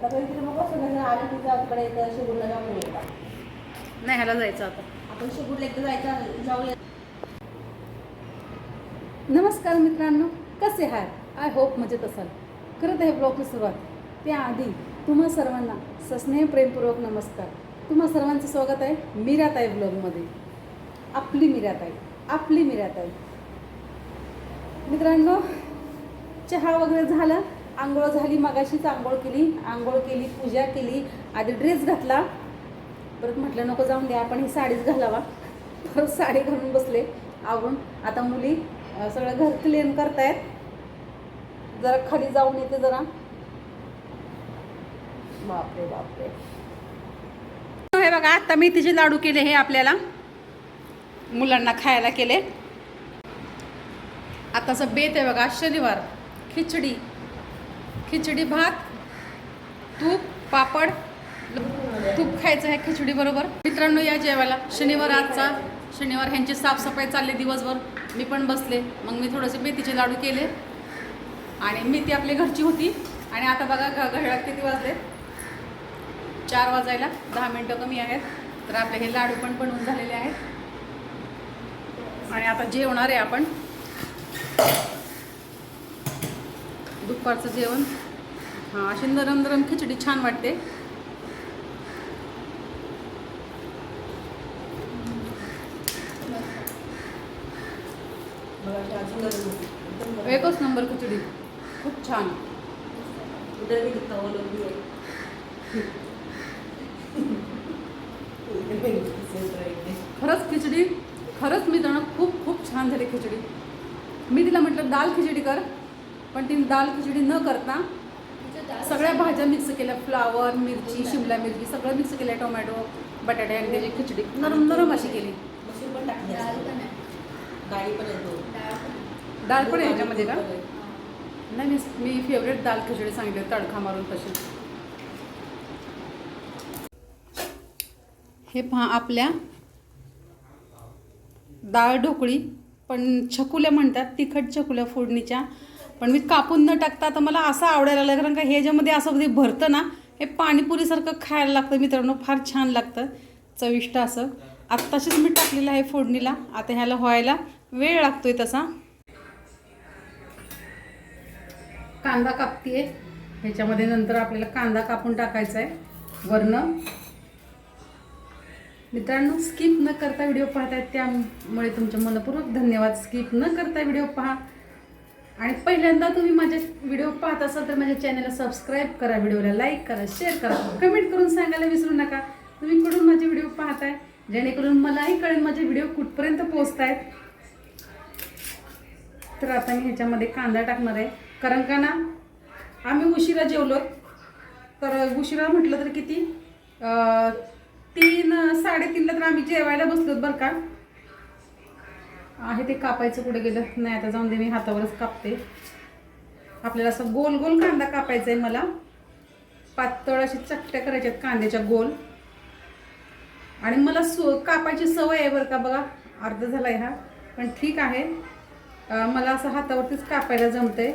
आता कधीतरी मग कसं कसं आलं की जाऊ तिकडे येतं शिगूरला जाऊन येतात. नाही ह्याला जायचं आता. आपण शिगूरला एकदा जायचं जाऊया. नमस्कार मित्रांनो कसे आहात? आय होप मजेत असाल. करत आहे ब्लॉगची सुरुवात. त्याआधी तुम्हा सर्वांना सस्नेह प्रेमपूर्वक नमस्कार. तुम्हा सर्वांचं स्वागत आहे मीराताई ब्लॉगमध्ये आपली मीराताई आपली मीराताई. मित्रांनो चहा वगैरे झाला? आंघोळ झाली मगाशीच आंघोळ केली आंघोळ केली पूजा केली आधी ड्रेस घातला. परत म्हटलं नको जाऊन द्या आपण ही साडीच घालावा. परत साडी घालून बसले आवरून. आता मुली सगळं घर क्लीन करतायत. जरा खाली जाऊन येते जरा. बापरे बापरे. हे बघा आता मेथीचे लाडू केले हे आपल्याला. मुलांना खायला केले. आताचं बेत आहे बघा शनिवार खिचडी. खिचडी भात तूप पापड. तूप खायचं आहे खिचडी बरोबर. मित्रांनो या जेवायला. शनिवार आजचा. शनिवार ह्यांची साफसफाई चालली दिवसभर. मी पण बसले. मग मी थोडेसे मेथीचे लाडू केले. आणि मेथी आपली घरची होती. आणि आता बघा घ किती वाजले? चार वाजायला. दहा मिनटं कमी आहेत. तर आपले हे लाडू पण बनवून झालेले आहेत. आणि आता जेवणार आहे आपण. दुपारचं जेवण. हां अशी नरम नरम खिचडी छान वाटते. एकच नंबर खिचडी. खूप छान. खरंच खिचडी खरंच मी जाणं खूप खूप छान झाली खिचडी. मी तिला म्हटलं दाल खिचडी कर. पण ती दाल खिचडी न करता सगळ्या भाज्या मिक्स केल्या. फ्लावर मिरची शिमला मिरची सगळं मिक्स केलं टोमॅटो बटाटे आणि त्याची खिचडी. नरम नरम अशी केली. पण दाल पण आहे ह्याच्यामध्ये का? नाही मी मी फेवरेट दाल खिचडी सांगितली तडखा मारून तशी. हे पहा आपल्या डाळ ढोकळी पण छकुल्या म्हणतात तिखट छकुल्या फोडणीच्या. पण मी कापून न टाकता तर मला असं आवडायला लागलं कारण का ह्याच्यामध्ये असं कधी भरतं ना हे पाणीपुरीसारखं खायला लागतं मित्रांनो फार छान लागतं. चविष्ट असं. आत्ताशीच मी टाकलेलं आहे फोडणीला. आता ह्याला व्हायला वेळ लागतोय तसा. कांदा कापतीये. ह्याच्यामध्ये नंतर आपल्याला कांदा कापून टाकायचा आहे वरनं. मित्रांनो स्किप न करता व्हिडिओ पाहतायत त्यामुळे तुमचे मनपूर्वक धन्यवाद. स्किप न करता व्हिडिओ पहा. आणि पहिल्यांदा तुम्ही माझे व्हिडिओ पाहत असाल तर माझ्या चॅनलला सबस्क्राईब करा व्हिडिओला लाईक करा शेअर करा कमेंट करून सांगायला विसरू नका. तुम्ही कुठून माझे व्हिडिओ पाहताय? जेणेकरून मलाही कळेल माझे व्हिडिओ कुठपर्यंत पोहोचत आहेत तर आता मी ह्याच्यामध्ये कांदा टाकणार आहे. कारण का ना आम्ही उशिरा जेवलो. तर उशिरा म्हटलं तर किती? तीन साडेतीनला तर आम्ही जेवायला बसलो बरं का. आहे ते कापायचं कुठे गेलं? नाही आता जाऊन दे मी हातावरच कापते. आपल्याला असं गोल गोल कांदा कापायचा आहे मला. पातळ अशी चकट्या करायच्यात कांद्याच्या गोल. आणि मला सो कापायची सवय आहे बरं का बघा. अर्ध झाला आहे हा पण ठीक आहे. मला असं हातावरतीच कापायला जमतंय.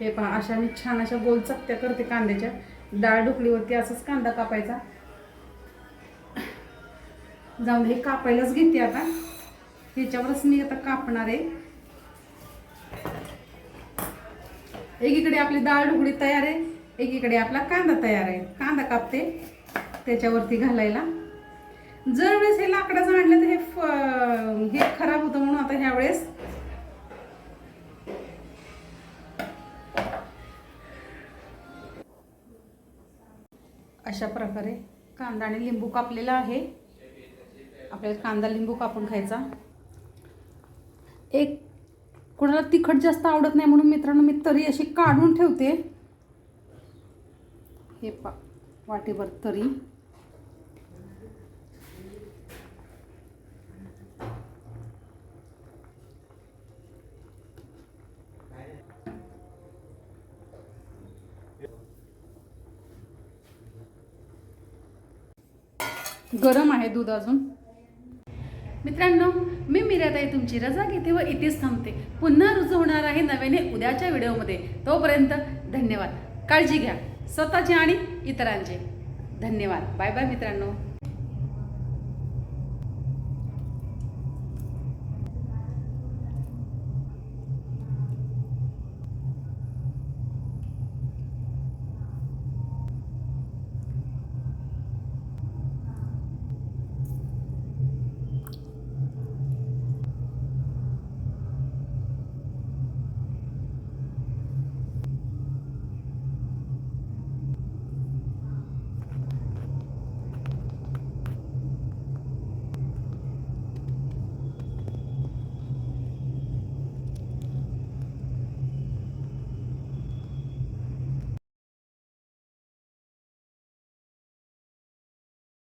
हे पहा अशा मी छान अशा गोल चकत्या करते कांद्याच्या. डाळ ढोकळीवरती असंच कांदा कापायचा. जाऊन हे कापायलाच घेते आता. ह्याच्यावरच मी आता कापणार आहे. एकीकडे आपली डाळ ढुकळी तयार आहे एकीकडे आपला कांदा तयार आहे. कांदा कापते त्याच्यावरती घालायला. जर वेळेस हे लाकडाचं आणलं तर हे फ- हे खराब होतं म्हणून आता ह्या वेळेस अशा प्रकारे कांदा आणि लिंबू कापलेला आहे. आपल्याला कांदा लिंबू कापून खायचा. एक कोणाला तिखट जास्त आवडत नाही म्हणून मित्रांनो मी तरी अशी काढून ठेवते. हे पा वाटीभर तरी. गरम आहे दूध अजून. मित्रांनो मी मिराताई तुमची रजा घेते व इथेच थांबते. पुन्हा रुजू होणार आहे नव्याने उद्याच्या व्हिडिओमध्ये. तोपर्यंत धन्यवाद. काळजी घ्या. स्वतःची आणि इतरांचे. धन्यवाद. बाय बाय मित्रांनो.